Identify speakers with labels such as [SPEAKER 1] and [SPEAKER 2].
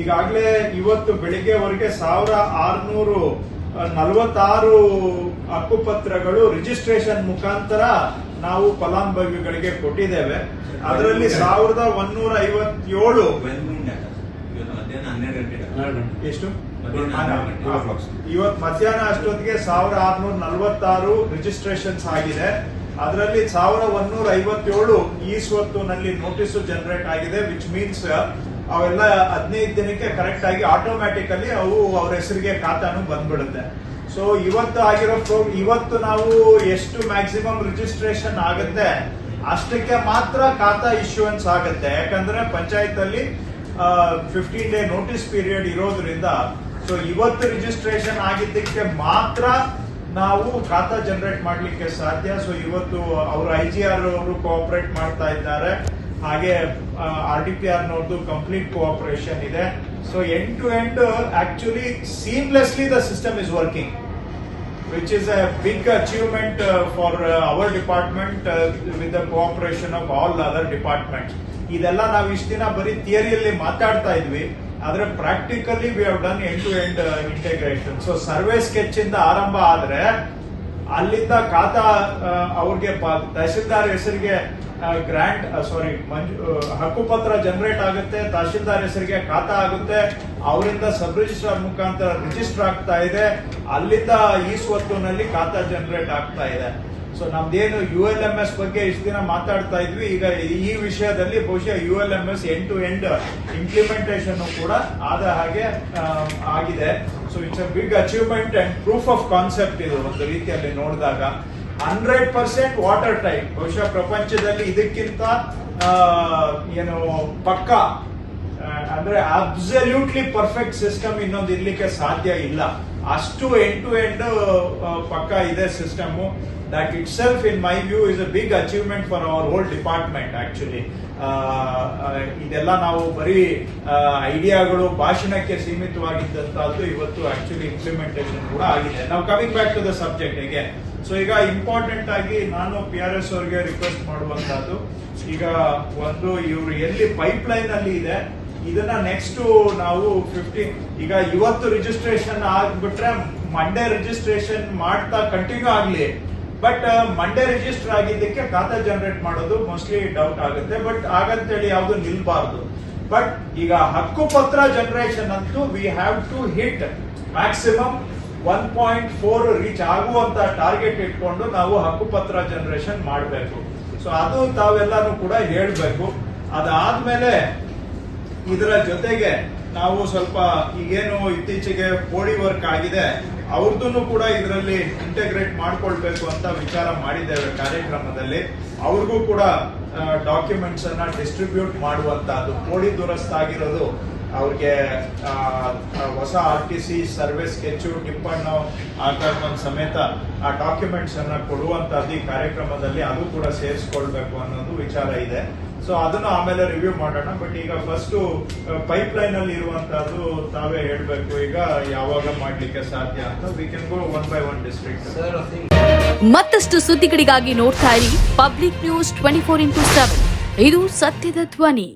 [SPEAKER 1] ಈಗಾಗಲೇ ಇವತ್ತು ಬೆಳಿಗ್ಗೆವರೆಗೆ ಸಾವಿರ ಆರ್ನೂರು ನಲವತ್ತಾರು ಹಕ್ಕುಪತ್ರಗಳು ರಿಜಿಸ್ಟ್ರೇಷನ್ ಮುಖಾಂತರ ನಾವು ಫಲಾನುಭವಿಗಳಿಗೆ ಕೊಟ್ಟಿದ್ದೇವೆ. ಅದರಲ್ಲಿ ಸಾವಿರದ ಒನ್ನೂರ ಐವತ್ತೇಳು
[SPEAKER 2] ಮಧ್ಯಾಹ್ನ ಹನ್ನೆರಡು ಗಂಟೆ.
[SPEAKER 1] ಎಷ್ಟು? ಇವತ್ತು ಮಧ್ಯಾಹ್ನ ಅಷ್ಟೊತ್ತಿಗೆ ಸಾವಿರ ಆರ್ನೂರ ನಲವತ್ತಾರು ರಿಜಿಸ್ಟ್ರೇಷನ್ಸ್ ಆಗಿದೆ. ಅದರಲ್ಲಿ ಸಾವಿರ ಒನ್ನೂರ ಐವತ್ತೇಳು ಈ ಸ್ವತ್ತುನಲ್ಲಿ ನೋಟಿಸ್ ಜನರೇಟ್ ಆಗಿದೆ ವಿಚ್ ಮೀನ್ಸ್ ಅವೆಲ್ಲ ಹದಿನೈದು ದಿನಕ್ಕೆ ಕರೆಕ್ಟ್ ಆಗಿ ಆಟೋಮ್ಯಾಟಿಕಲಿ ಅವು ಅವ್ರ ಹೆಸರಿಗೆ ಖಾತಾನು ಬಂದ್ಬಿಡುತ್ತೆ. ಸೊ ಇವತ್ತು ಆಗಿರೋ ಪ್ರೋ- ಇವತ್ತು ನಾವು ಎಷ್ಟು ಮ್ಯಾಕ್ಸಿಮಮ್ ರಿಜಿಸ್ಟ್ರೇಷನ್ ಆಗುತ್ತೆ, ಅಷ್ಟಕ್ಕೆ ಮಾತ್ರ ಖಾತಾ ಇಶ್ಯೂಯನ್ಸ್ ಆಗುತ್ತೆ. ಯಾಕಂದ್ರೆ ಪಂಚಾಯತ್ ಅಲ್ಲಿ ಫಿಫ್ಟೀನ್ ಡೇ ನೋಟಿಸ್ ಪೀರಿಯಡ್ ಇರೋದ್ರಿಂದ ಸೊ ಇವತ್ತು ರಿಜಿಸ್ಟ್ರೇಷನ್ ಆಗಿದ್ದಕ್ಕೆ ಮಾತ್ರ ನಾವು ಖಾತಾ ಜನರೇಟ್ ಮಾಡಲಿಕ್ಕೆ ಸಾಧ್ಯ. ಸೊ ಇವತ್ತು ಅವರು ಐ ಜಿ ಆರ್ ಅವರು ಕೋಆಪರೇಟ್ ಮಾಡ್ತಾ ಇದ್ದಾರೆ. ಹಾಗೆ ಆರ್ ಡಿ ಪಿ ಆರ್ ನೋಡ್ದು ಕಂಪ್ಲೀಟ್ ಕೋಆಪರೇಷನ್ ಇದೆ. So end to end actually seamlessly the system is working which is a big achievement for our department with department cooperation of all cooperation department. ಇದೆಲ್ಲ ನಾವು ಇಷ್ಟು ದಿನ ಬರೀ ಥಿಯರಿಯಲ್ಲಿ ಮಾತಾಡ್ತಾ ಇದ್ವಿ. ಆದ್ರೆ practically we have done end to end integration so survey sketch ಇಂದ ಆರಂಭ ಆದ್ರೆ ಅಲ್ಲಿಂದ ಖಾತಾ ಅವ್ರಿಗೆ ತಹಶೀಲ್ದಾರ್ ಹೆಸರಿಗೆ ಗ್ರಾಂಟ್ ಸಾರಿ ಮಂಜು ಹಕ್ಕುಪತ್ರ ಜನರೇಟ್ ಆಗುತ್ತೆ, ತಹಶೀಲ್ದಾರ್ ಹೆಸರಿಗೆ ಖಾತಾ ಆಗುತ್ತೆ, ಅವರಿಂದ ಸಬ್ ರಿಜಿಸ್ಟ್ರಾರ್ ಮುಖಾಂತರ ರಿಜಿಸ್ಟರ್ ಆಗ್ತಾ ಇದೆ ಅಲ್ಲಿಂದ ಈ ಸ್ವತ್ತಿನಲ್ಲಿ ಖಾತಾ ಜನರೇಟ್ ಆಗ್ತಾ ಇದೆ. ಸೊ ನಮ್ದೇನು ಯು ಎಲ್ ಎಂ ಎಸ್ ಬಗ್ಗೆ ಇಷ್ಟು ದಿನ ಮಾತಾಡ್ತಾ ಇದ್ವಿ, ಈಗ ಈ ವಿಷಯದಲ್ಲಿ ಬಹುಶಃ U L M S end to end implementation ಕೂಡ ಆದ ಹಾಗೆ ಆಗಿದೆ. So it's a big achievement and proof of concept ಇದು ಒಂದು ರೀತಿಯಲ್ಲಿ ನೋಡಿದಾಗ. ಹಂಡ್ರೆಡ್ ಪರ್ಸೆಂಟ್ ವಾಟರ್ ಟೈಪ್ ಬಹುಶಃ ಪ್ರಪಂಚದಲ್ಲಿ ಇದಕ್ಕಿಂತ ಏನು, ಪಕ್ಕ ಅಂದ್ರೆ ಅಬ್ಸಲ್ಯೂಟ್ಲಿ ಪರ್ಫೆಕ್ಟ್ ಸಿಸ್ಟಮ್ ಇನ್ನೊಂದು ಇರ್ಲಿಕ್ಕೆ ಸಾಧ್ಯ ಇಲ್ಲ. ಅಷ್ಟು ಎಂಡ್ ಟು ಎಂಡ್ ಪಕ್ಕ ಇದೆ system that itself in my view is a big achievement for our whole department actually ಇದೆಲ್ಲ ನಾವು ಬರೀ ಐಡಿಯಾಗಳು ಭಾಷಣಕ್ಕೆ ಸೀಮಿತವಾಗಿದ್ದಂತಹದ್ದು ಇವತ್ತು ಆಕ್ಚುಲಿ ಇಂಪ್ಲಿಮೆಂಟೇಷನ್ ಕೂಡ ಆಗಿದೆ. ನಾವು coming back to the subject ಹೇಗೆ ಸೊ ಈಗ ಇಂಪಾರ್ಟೆಂಟ್ ಆಗಿ ನಾನು ಪಿ ಆರ್ ಎಸ್ ಅವ್ರಿಗೆ ರಿಕ್ವೆಸ್ಟ್ ಮಾಡುವಂತಹದ್ದು ಈಗ ಒಂದು ಇವರು ಎಲ್ಲಿ ಪೈಪ್ ಲೈನ್ ಅಲ್ಲಿ ಇದೆ ಇದನ್ನ ನೆಕ್ಸ್ಟ್ ನಾವು ಫಿಫ್ಟೀನ್ ಈಗ ಇವತ್ತು ರಿಜಿಸ್ಟ್ರೇಷನ್ ಆಗ್ಬಿಟ್ರೆ ಮಂಡೇ ರಿಜಿಸ್ಟ್ರೇಷನ್ ಮಾಡ್ತಾ ಕಂಟಿನ್ಯೂ ಆಗ್ಲಿ. ಬಟ್ ಮಂಡೇ ರಿಜಿಸ್ಟರ್ ಆಗಿದ್ದಕ್ಕೆ ಖಾತಾ ಜನರೇಟ್ ಮಾಡೋದು ಮೋಸ್ಟ್ಲಿ ಡೌಟ್ ಆಗುತ್ತೆ. ಬಟ್ ಹಾಗಂತೇಳಿ ಯಾವುದು ನಿಲ್ಬಾರ್ದು. ಬಟ್ ಈಗ ಹಕ್ಕು ಪತ್ರ ಜನರೇಷನ್ ಅಂತೂ we have to hit maximum one point four reach ಆಗುವಂತ ಟಾರ್ಗೆಟ್ ಇಟ್ಕೊಂಡು ನಾವು ಹಕ್ಕುಪತ್ರ ಜನರೇಷನ್ ಮಾಡಬೇಕು. ಸೊ ಅದು ತಾವೆಲ್ಲಾನು ಕೂಡ ಹೇಳಬೇಕು. ಅದಾದ್ಮೇಲೆ ಇದರ ಜೊತೆಗೆ ನಾವು ಸ್ವಲ್ಪ ಈಗೇನು ಇತ್ತೀಚೆಗೆ ಪೋಡಿ ವರ್ಕ್ ಆಗಿದೆ ಅವ್ರದ್ದು ಕೂಡ ಇದರಲ್ಲಿ ಇಂಟಗ್ರೇಟ್ ಮಾಡ್ಕೊಳ್ಬೇಕು ಅಂತ ವಿಚಾರ ಮಾಡಿದ್ದೇವೆ ಕಾರ್ಯಕ್ರಮದಲ್ಲಿ. ಅವ್ರಿಗೂ ಕೂಡ ಡಾಕ್ಯುಮೆಂಟ್ಸ್ ಅನ್ನ ಡಿಸ್ಟ್ರಿಬ್ಯೂಟ್ ಮಾಡುವಂತಹದ್ದು ಪೋಡಿ ದುರಸ್ತಾಗಿರೋದು ಅವ್ರಿಗೆ ಹೊಸ R T C survey sketch ಟಿಪ್ಪಣ್ಣು ಆಕಾರ ಸಮೇತ ಆ ಡಾಕ್ಯುಮೆಂಟ್ಸ್ ಅನ್ನ ಕೊಡುವಂತಹದ್ದು ಈ ಕಾರ್ಯಕ್ರಮದಲ್ಲಿ ಅದು ಕೂಡ ಸೇರಿಸ್ಕೊಳ್ಬೇಕು ಅನ್ನೋದು ವಿಚಾರ ಇದೆ. ಸೊ ಅದನ್ನು ಆಮೇಲೆ ರಿವ್ಯೂ ಮಾಡೋಣ. ಬಟ್ ಈಗ ಫಸ್ಟ್ ಪೈಪ್ ಲೈನ್ ಅಲ್ಲಿ ಇರುವಂತಹದ್ದು ತಾವೇ ಹೇಳ್ಬೇಕು. ಈಗ ಯಾವಾಗ ಮಾಡ್ಲಿಕ್ಕೆ ಸಾಧ್ಯ ಅಂತ we can go one by one district
[SPEAKER 3] ಮತ್ತಷ್ಟು ಸುದ್ದಿಗಳಿಗಾಗಿ ನೋಡ್ತಾ ಇರಿ public news twenty four into seven ಇದು ಸತ್ಯದ ಧ್ವನಿ.